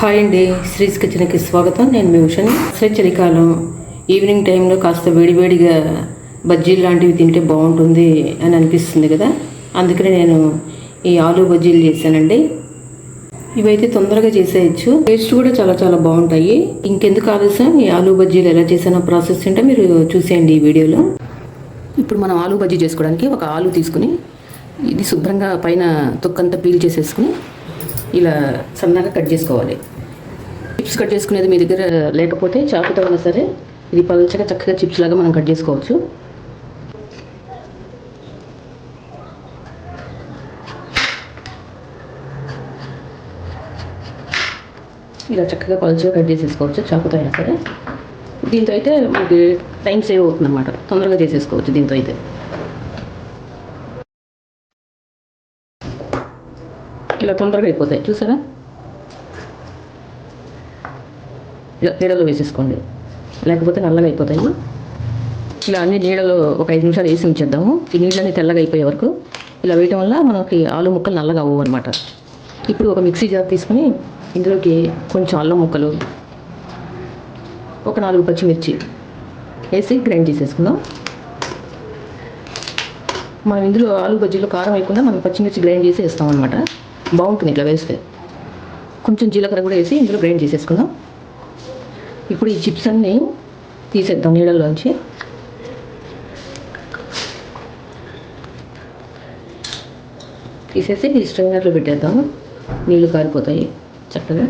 Hi అండి శ్రీస్ కిచెన్కి స్వాగతం. నేను మీ ఉషని. అసలే చలికాలం. ఈవినింగ్ టైంలో కాస్త వేడివేడిగా బజ్జీలు లాంటివి తింటే బాగుంటుంది అని అనిపిస్తుంది కదా? అందుకనే నేను ఈ ఆలు బజ్జీలు చేశానండి. ఇవైతే తొందరగా చేసేయచ్చు. టేస్ట్ కూడా చాలా చాలా బాగుంటాయి. ఇంకెందుకు ఆలస్యం? ఈ ఆలు బజ్జీలు ఎలా చేసానో ప్రాసెస్ ఏంటో మీరు చూసేయండి ఈ వీడియోలో. ఇప్పుడు మనం ఆలు బజ్జీ చేసుకోవడానికి ఒక ఆలు తీసుకుని ఇది శుభ్రంగా పైన తొక్కంతా పీల్ చేసేసుకుని ఇలా సన్నగా కట్ చేసుకోవాలి. చిప్స్ కట్ చేసుకునేది మీ దగ్గర లేకపోతే చాకుతో అయినా సరే ఇది పలుచగా చక్కగా చిప్స్ లాగా మనం కట్ చేసుకోవచ్చు. ఇలా చక్కగా పలుచగా కట్ చేసేసుకోవచ్చు చాకుతో అయినా సరే. దీంతో అయితే మనకి టైం సేవ్ అవుతుంది అన్నమాట తొందరగా చేసేసుకోవచ్చు దీంతో అయితే. ఇలా తొందరగా అయిపోతాయి. చూసారా? ఇలా నీడలో వేసేసుకోండి. లేకపోతే నల్లగా అయిపోతాయి. ఇలా అన్ని నీడలో ఒక ఐదు నిమిషాలు వేసి ఉంచేద్దాము. ఈ నీళ్ళని తెల్లగా అయిపోయే వరకు ఇలా వేయటం వల్ల మనకి ఆలు ముక్కలు నల్లగా అవ్వవు అనమాట ఇప్పుడు ఒక మిక్సీ జార్ తీసుకుని ఇందులోకి కొంచెం అల్లం ముక్కలు ఒక నాలుగు పచ్చిమిర్చి వేసి గ్రైండ్ చేసేసుకుందాం. మనం ఇందులో ఆలు బజ్జీలో కారం వేయకుండా మనం పచ్చిమిర్చి గ్రైండ్ చేసి వేస్తాం అనమాట బాగుంటుంది ఇట్లా వేస్తే. కొంచెం జీలకర్ర కూడా వేసి ఇందులో గ్రైండ్ చేసేసుకుందాం. ఇప్పుడు ఈ చిప్స్ అన్నీ తీసేద్దాం నీళ్ళలోంచి. తీసేసి ఈ స్ట్రైనర్లో పెట్టేద్దాం. నీళ్ళు కారిపోతాయి చక్కగా.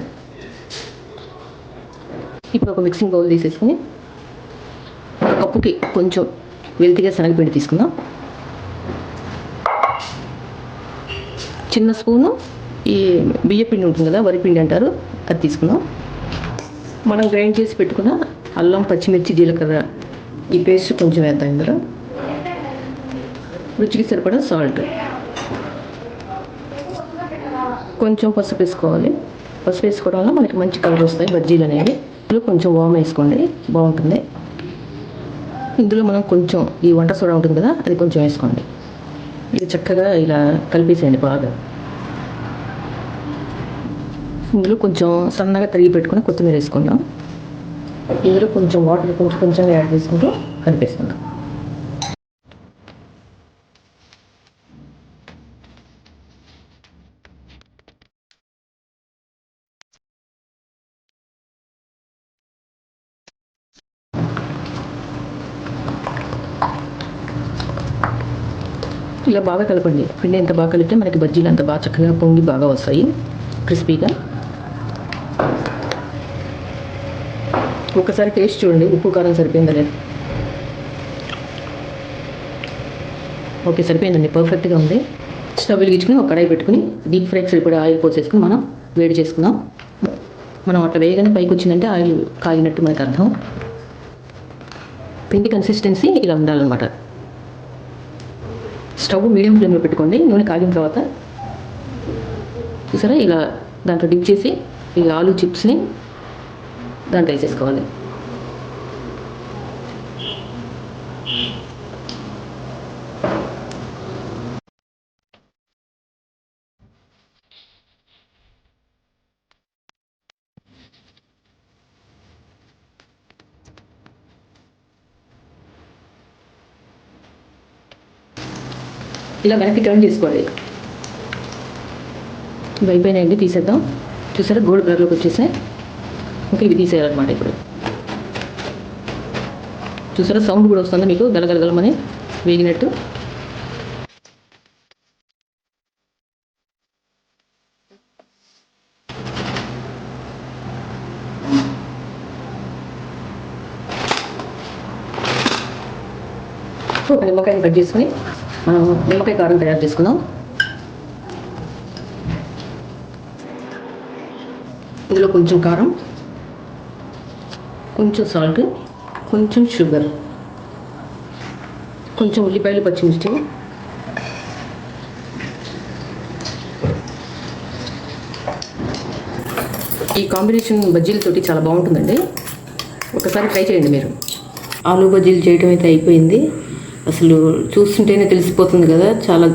ఇప్పుడు ఒక మిక్సింగ్ బౌల్ తీసేసుకుని కప్పుకి కొంచెం వెల్తిగా శనగపిండి తీసుకుందాం. చిన్న స్పూను ఈ బియ్యపిండి ఉంటుంది కదా వరిపిండి అంటారు అది తీసుకున్నాం మనం గ్రైండ్ చేసి పెట్టుకున్న అల్లం పచ్చిమిర్చి జీలకర్ర ఈ పేస్ట్ కొంచెం వేద్దాం ఇందులో. రుచికి సరిపడా సాల్ట్ కొంచెం పసుపు వేసుకోవాలి. పసుపు వేసుకోవడం వల్ల మనకి మంచి కలర్ వస్తాయి బజ్జీలు అనేవి. ఇందులో కొంచెం వామ్ వేసుకోండి బాగుంటుంది. ఇందులో మనం కొంచెం ఈ వంట సోడా ఉంటుంది కదా అది కొంచెం వేసుకోండి. ఇది చక్కగా ఇలా కలిపేసేయండి బాగా. ఇందులో కొంచెం సన్నగా తరిగి పెట్టుకుని కొత్తిమీర వేసుకుందాం. ఇందులో కొంచెం వాటర్ కొంచెం కొంచెం యాడ్ చేసుకుంటూ కలిపేసుకుందాం. ఇలా బాగా కలపండి. పిండి ఎంత బాగా కలిపితే మనకి బజ్జీలు అంత బాగా చక్కగా పొంగి బాగా వస్తాయి. క్రిస్పీగా. ఒకసారి టేస్ట్ చూడండి. ఉప్పు కారం సరిపోయిందా లేదు? ఓకే సరిపోయిందండి. పర్ఫెక్ట్గా ఉంది. స్టవ్ వెలిగించుకుని ఒక కడాయి పెట్టుకుని డీప్ ఫ్రై సరిపడే ఆయిల్ పోసేసుకుని మనం వేడి చేసుకుందాం. మనం అట్లా వేయగానే పైకి వచ్చిందంటే ఆయిల్ కాగినట్టు మనకు అర్థం. పిండి కన్సిస్టెన్సీ ఇలా ఉండాలన్నమాట. స్టవ్ మీడియం ఫ్లేమ్లో పెట్టుకోండి నూనె కాగిన తర్వాత చూసారా? ఇలా దాంట్లో డిప్ చేసి ఈ ఆలు చిప్స్ని దాంట్లో వేసేసుకోవాలి. ఇలా వెనక్కి టర్న్ చేసుకోవాలి. ఇవి అయిపోయినాయండి తీసేద్దాం. చూసారా గోల్డ్ కలర్లోకి వచ్చేసాయి. ఇంకా ఇవి తీసేయాలన్నమాట ఇప్పుడు. చూసారా సౌండ్ కూడా వస్తుంది మీకు గలగలగలమని వేగినట్టు. ఒక నిమ్మకాయని కట్ చేసుకుని మనం నిమ్మకాయ కారం తయారు చేసుకుందాం. ఇందులో కొంచెం కారం కొంచెం సాల్ట్ కొంచెం షుగర్ కొంచెం ఉల్లిపాయలు పచ్చిమిర్చి. ఈ కాంబినేషన్ బజ్జీలతోటి చాలా బాగుంటుందండి. ఒకసారి ట్రై చేయండి మీరు. ఆలు బజ్జీలు చేయడం అయితే అయిపోయింది. అసలు చూస్తుంటేనే తెలిసిపోతుంది కదా. చాలా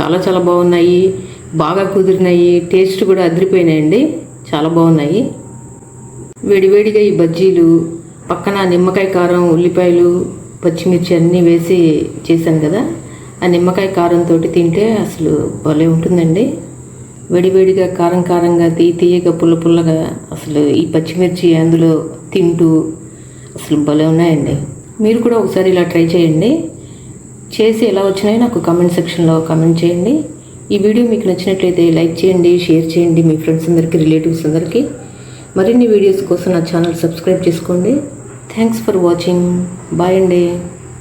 చాలా చాలా బాగున్నాయి. బాగా కుదిరినాయి. టేస్ట్ కూడా అదిరిపోయినాయండి. చాలా బాగున్నాయి. వేడివేడిగా ఈ బజ్జీలు పక్కన నిమ్మకాయ కారం ఉల్లిపాయలు పచ్చిమిర్చి అన్నీ వేసి చేశాను కదా. ఆ నిమ్మకాయ కారంతో తింటే అసలు భలే ఉంటుందండి. వేడివేడిగా కారం కారంగా తీ తీయగా పుల్ల పుల్లగా అసలు ఈ పచ్చిమిర్చి అందులో తింటూ అసలు భలే ఉన్నాయండి. మీరు కూడా ఒకసారి ఇలా ట్రై చేయండి. చేసి ఎలా వచ్చినాయో నాకు కామెంట్ సెక్షన్లో కామెంట్ చేయండి. ఈ వీడియో మీకు నచ్చినట్లయితే లైక్ చేయండి షేర్ చేయండి మీ ఫ్రెండ్స్ అందరికీ రిలేటివ్స్ అందరికీ. మరిన్ని వీడియోస్ కోసం నా ఛానల్ సబ్స్క్రైబ్ చేసుకోండి. థ్యాంక్స్ ఫర్ వాచింగ్ బాయ్ అండి.